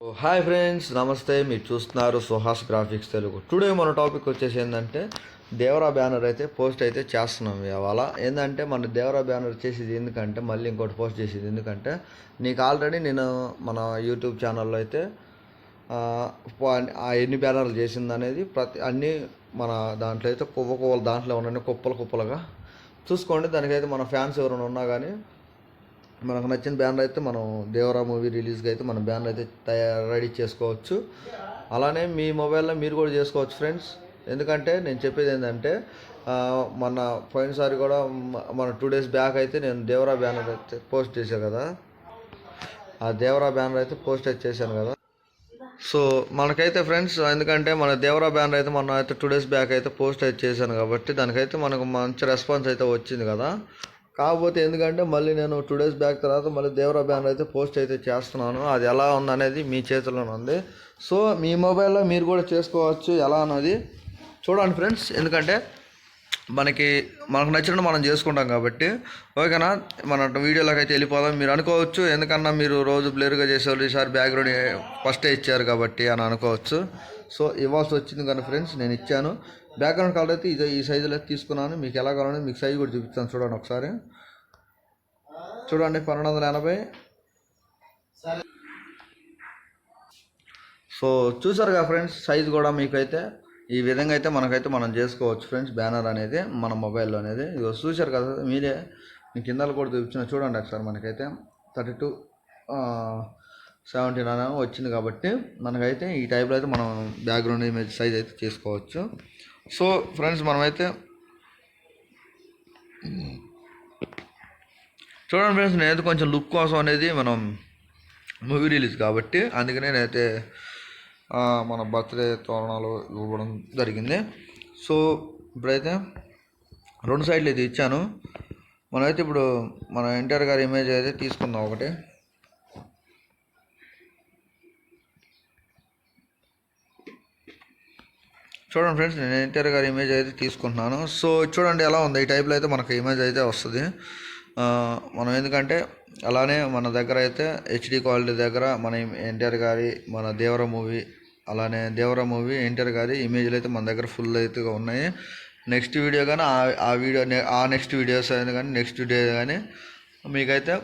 Hi friends నమస్తే మీరు చూస్తున్నారు సుహాస్ గ్రాఫిక్స్ తెలుగు టుడే మన టాపిక్ వచ్చేసి ఏంటంటే దేవరా బ్యానర్ అయితే పోస్ట్ అయితే చేస్తున్నాం ఇవాళ. ఏంటంటే మన దేవరా బ్యానర్ చేసేది ఎందుకంటే మళ్ళీ ఇంకోటి పోస్ట్ చేసేది ఎందుకంటే నీకు ఆల్రెడీ నేను మన యూట్యూబ్ ఛానల్లో అయితే ఆ, ఎన్ని బ్యానర్లు చేసింది అనేది ప్రతి అన్నీ మన దాంట్లో అయితే కువ్వ కువ్వలు దాంట్లో ఉన్నాయి కుప్పలు కుప్పలుగా చూసుకోండి. దానికైతే మన ఫ్యాన్స్ ఎవరైనా ఉన్నా కానీ మనకు నచ్చిన బ్యానర్ అయితే మనం దేవరా మూవీ రిలీజ్కి అయితే మన బ్యానర్ అయితే తయారు రెడీ చేసుకోవచ్చు. అలానే మీ మొబైల్లో మీరు కూడా చేసుకోవచ్చు ఫ్రెండ్స్. ఎందుకంటే నేను చెప్పేది ఏంటంటే మన పోయినసారి కూడా మన టూ డేస్ బ్యాక్ అయితే నేను దేవరా బ్యానర్ అయితే పోస్ట్ చేశాను కదా. ఆ దేవరా బ్యానర్ అయితే పోస్ట్ అయితే చేశాను కదా. సో మనకైతే ఫ్రెండ్స్ ఎందుకంటే మన దేవరా బ్యానర్ అయితే మన అయితే టూ డేస్ బ్యాక్ అయితే పోస్ట్ అయితే చేశాను కాబట్టి దానికైతే మనకు మంచి రెస్పాన్స్ అయితే వచ్చింది కదా. కాకపోతే ఎందుకంటే మళ్ళీ నేను టూ డేస్ బ్యాక్ తర్వాత మళ్ళీ దేవరా బ్యానర్ అయితే పోస్ట్ అయితే చేస్తున్నాను. అది ఎలా ఉందనేది మీ చేతిలోనే ఉంది. సో మీ మొబైల్లో మీరు కూడా చేసుకోవచ్చు. ఎలా అన్నది చూడండి ఫ్రెండ్స్ ఎందుకంటే మనకి మనకు నచ్చినట్టు మనం చేసుకుంటాం కాబట్టి. ఓకేనా? మన వీడియోలోకి అయితే వెళ్ళిపోదాం. మీరు అనుకోవచ్చు. ఎందుకన్నా మీరు రోజు బ్లేరుగా చేసేవాళ్ళు ఈసారి బ్యాక్గ్రౌండ్ ఫస్టే ఇచ్చారు కాబట్టి అని అనుకోవచ్చు. సో ఇవ్వాల్సి వచ్చింది కానీ ఫ్రెండ్స్ నేను ఇచ్చాను. బ్యాక్గ్రౌండ్ కలర్ అయితే ఇది ఈ సైజులో తీసుకున్నాను. మీకు ఎలా కావాలంటే మీకు సైజు కూడా చూపిస్తాను. చూడండి ఒకసారి. చూడండి పన్నెండు వందల ఎనభై. సో చూసారుగా ఫ్రెండ్స్ సైజు కూడా మీకైతే ఈ విధంగా అయితే మనకైతే మనం చేసుకోవచ్చు ఫ్రెండ్స్ బ్యానర్ అనేది మన మొబైల్లో అనేది. ఇదిగో చూశారు కదా మీరే మీ కిందలు కూడా చూపించిన చూడండి ఒకసారి మనకైతే. థర్టీ టూ సెవెంటీ నైన్ వచ్చింది కాబట్టి మనకైతే ఈ టైప్లో అయితే మనం బ్యాక్గ్రౌండ్ ఇమేజ్ సైజ్ అయితే చేసుకోవచ్చు. సో ఫ్రెండ్స్ మనమైతే చూడండి ఫ్రెండ్స్ నేనైతే కొంచెం లుక్ కోసం అనేది మనం మూవీ రిలీజ్ కాబట్టి అందుకనే నేనైతే మన బర్త్డే తోరణాలు ఇవ్వడం జరిగింది. సో ఇప్పుడైతే రెండు సైడ్లు అయితే ఇచ్చాను. మనమైతే ఇప్పుడు మన ఎన్టీఆర్ గారి ఇమేజ్ అయితే తీసుకుందాం ఒకటి. చూడండి ఫ్రెండ్స్ నేను ఎన్టీఆర్ గారి ఇమేజ్ అయితే తీసుకుంటున్నాను. సో చూడండి ఎలా ఉంది. ఈ టైప్లో అయితే మనకు ఇమేజ్ అయితే వస్తుంది. మనం ఎందుకంటే అలానే మన దగ్గర అయితే హెచ్డి క్వాలిటీ దగ్గర మన ఎన్టీఆర్ గారి మన దేవర మూవీ అలానే దేవర మూవీ ఎన్టీఆర్ గారి ఇమేజ్లు అయితే మన దగ్గర ఫుల్ అయితే ఉన్నాయి. నెక్స్ట్ వీడియో కానీ ఆ- వీడియో ఆ నెక్స్ట్ వీడియోస్ అయినా కానీ నెక్స్ట్ వీడియో కానీ మీకైతే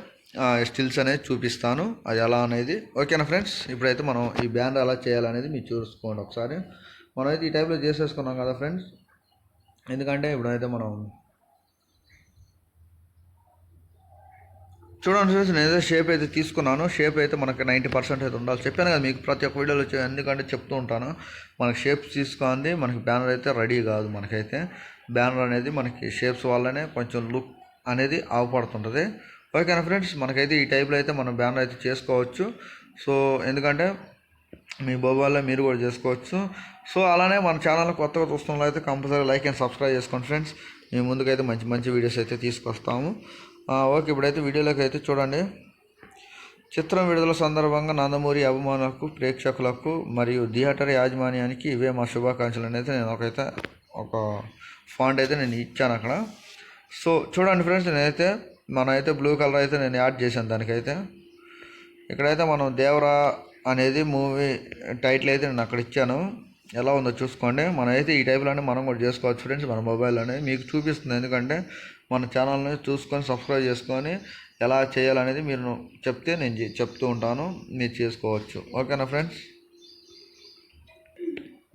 స్టిల్స్ అనేది చూపిస్తాను. అది ఎలా అనేది. ఓకేనా ఫ్రెండ్స్ ఇప్పుడైతే మనం ఈ బ్యాండ్ ఎలా చేయాలనేది మీరు చూసుకోండి ఒకసారి. మనమైతే ఈ టైప్లో చేసేసుకున్నాం కదా ఫ్రెండ్స్. ఎందుకంటే ఇప్పుడైతే మనం చూడండి ఫ్రెండ్స్ నేను ఏదో షేప్ అయితే తీసుకున్నాను. షేప్ అయితే మనకి నైంటీ పర్సెంట్ అయితే ఉండాలి. చెప్పాను కదా మీకు ప్రతి ఒక్క వీడియోలో ఎందుకంటే చెప్తూ ఉంటాను. మనకి షేప్స్ తీసుకుంది మనకి బ్యానర్ అయితే రెడీ కాదు మనకైతే. బ్యానర్ అనేది మనకి షేప్స్ వల్లనే కొంచెం లుక్ అనేది ఆవపడుతుంటుంది ఓకేనా ఫ్రెండ్స్? మనకైతే ఈ టైప్లో అయితే మనం బ్యానర్ అయితే చేసుకోవచ్చు. సో ఎందుకంటే మీ మొబైల్లో మీరు కూడా చేసుకోవచ్చు. సో అలానే మన ఛానల్ కొత్తగా చూస్తున్న అయితే కంపల్సరీ లైక్ అండ్ సబ్స్క్రైబ్ చేసుకోండి ఫ్రెండ్స్. మేము ముందుకైతే మంచి మంచి వీడియోస్ అయితే తీసుకొస్తాము. ఓకే ఇప్పుడైతే వీడియోలోకి అయితే చూడండి. చిత్రం విడుదల సందర్భంగా నందమూరి అభిమానులకు ప్రేక్షకులకు మరియు థియేటర్ యాజమాన్యానికి ఇవే మా శుభాకాంక్షలు అనేది నేను ఒకైతే ఒక ఫాంట్ అయితే నేను ఇచ్చాను అక్కడ. సో చూడండి ఫ్రెండ్స్ నేనైతే మనమైతే బ్లూ కలర్ అయితే నేను యాడ్ చేశాను దానికైతే. ఇక్కడైతే మనం దేవరా అనేది మూవీ టైటిల్ అయితే నేను అక్కడ ఇచ్చాను. ఎలా ఉందో చూసుకోండి. మనమైతే ఈ టైప్లోనే మనం కూడా చేసుకోవచ్చు ఫ్రెండ్స్. మన మొబైల్లోనే మీకు చూపిస్తుంది. ఎందుకంటే మన ఛానల్ని చూసుకొని సబ్స్క్రైబ్ చేసుకొని ఎలా చేయాలనేది మీరు చెప్తే నేను చెప్తూ ఉంటాను. మీరు చేసుకోవచ్చు. ఓకేనా ఫ్రెండ్స్?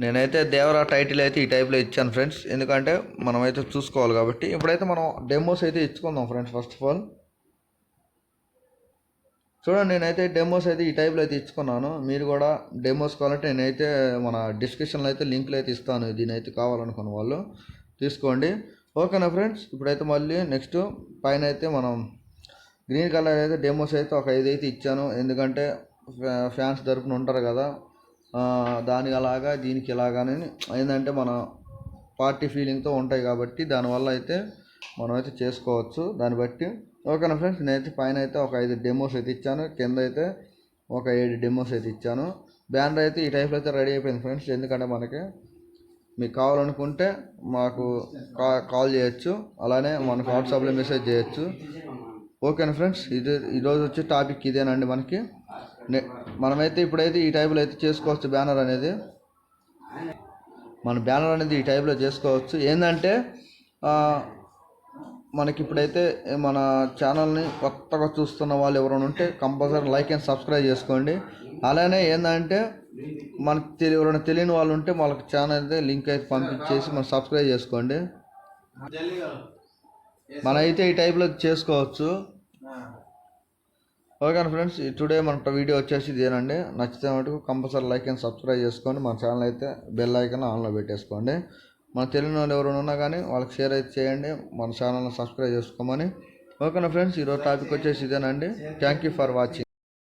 నేనైతే దేవరా టైటిల్ అయితే ఈ టైప్లో ఇచ్చాను ఫ్రెండ్స్. ఎందుకంటే మనమైతే చూసుకోవాలి కాబట్టి. ఇప్పుడైతే మనం డెమోస్ అయితే ఇచ్చుకుందాం ఫ్రెండ్స్ ఫస్ట్ ఆఫ్ ఆల్. చూడండి నేనైతే డెమోస్ అయితే ఈ టైప్లో అయితే ఇచ్చుకున్నాను. మీరు కూడా డెమోస్ కావాలంటే నేనైతే మన డిస్క్రిప్షన్లో అయితే లింక్లు అయితే ఇస్తాను. దీని అయితే కావాలనుకున్న వాళ్ళు తీసుకోండి. ఓకేనా ఫ్రెండ్స్ ఇప్పుడైతే మళ్ళీ నెక్స్ట్ పైన అయితే మనం గ్రీన్ కలర్ అయితే డెమోస్ అయితే ఒక ఐదు అయితే ఇచ్చాను. ఎందుకంటే ఫ్యా- ఫ్యాన్స్ తరపున ఉంటారు కదా దానికి అలాగా దీనికి ఇలాగానే ఏంటంటే మన పార్టీ ఫీలింగ్తో ఉంటాయి కాబట్టి దానివల్ల అయితే మనం అయితే చేసుకోవచ్చు. దాన్ని బట్టి ఓకేనా ఫ్రెండ్స్ నేనైతే పైన అయితే ఒక ఐదు డెమోస్ అయితే ఇచ్చాను. కింద అయితే ఒక ఏడు డెమోస్ అయితే ఇచ్చాను. బ్యానర్ అయితే ఈ టైప్లో అయితే రెడీ అయిపోయింది ఫ్రెండ్స్. ఎందుకంటే మనకి మీకు కావాలనుకుంటే మాకు కాల్ చేయొచ్చు. అలానే మనకు వాట్సాప్లో మెసేజ్ చేయొచ్చు. ఓకేనా ఫ్రెండ్స్ ఇది ఈరోజు వచ్చే టాపిక్ ఇదేనండి మనకి. నే- మనమైతే ఇప్పుడైతే ఈ టైపులో అయితే చేసుకోవచ్చు బ్యానర్ అనేది. మన బ్యానర్ అనేది ఈ టైప్లో చేసుకోవచ్చు. ఏంటంటే మనకి ఇప్పుడైతే మన ఛానల్ని కొత్తగా చూస్తున్న వాళ్ళు ఎవరైనా ఉంటే కంపల్సరీ లైక్ అండ్ సబ్స్క్రైబ్ చేసుకోండి. అలానే ఏంటంటే మనకి తెలియ ఎవరైనా తెలియని వాళ్ళు ఉంటే వాళ్ళకి ఛానల్ అయితే లింక్ అయితే పంపించేసి మనం సబ్స్క్రైబ్ చేసుకోండి. మనైతే ఈ టైప్లో చేసుకోవచ్చు. ఓకే ఫ్రెండ్స్ టుడే మన వీడియో వచ్చేసి ఇదేనండి. నచ్చితే మటుకు కంపల్సరీ లైక్ అండ్ సబ్స్క్రైబ్ చేసుకోండి. మన ఛానల్ అయితే బెల్ ఐకన్ ఆన్లో పెట్టేసుకోండి. మన తెలియని వాళ్ళు ఎవరైనా ఉన్నా కానీ వాళ్ళకి షేర్ అయితే చేయండి. మన ఛానల్ని సబ్స్క్రైబ్ చేసుకోమని. ఓకేనా ఫ్రెండ్స్ ఈరోజు టాపిక్ వచ్చేసి ఇదేనండి. Thank you for watching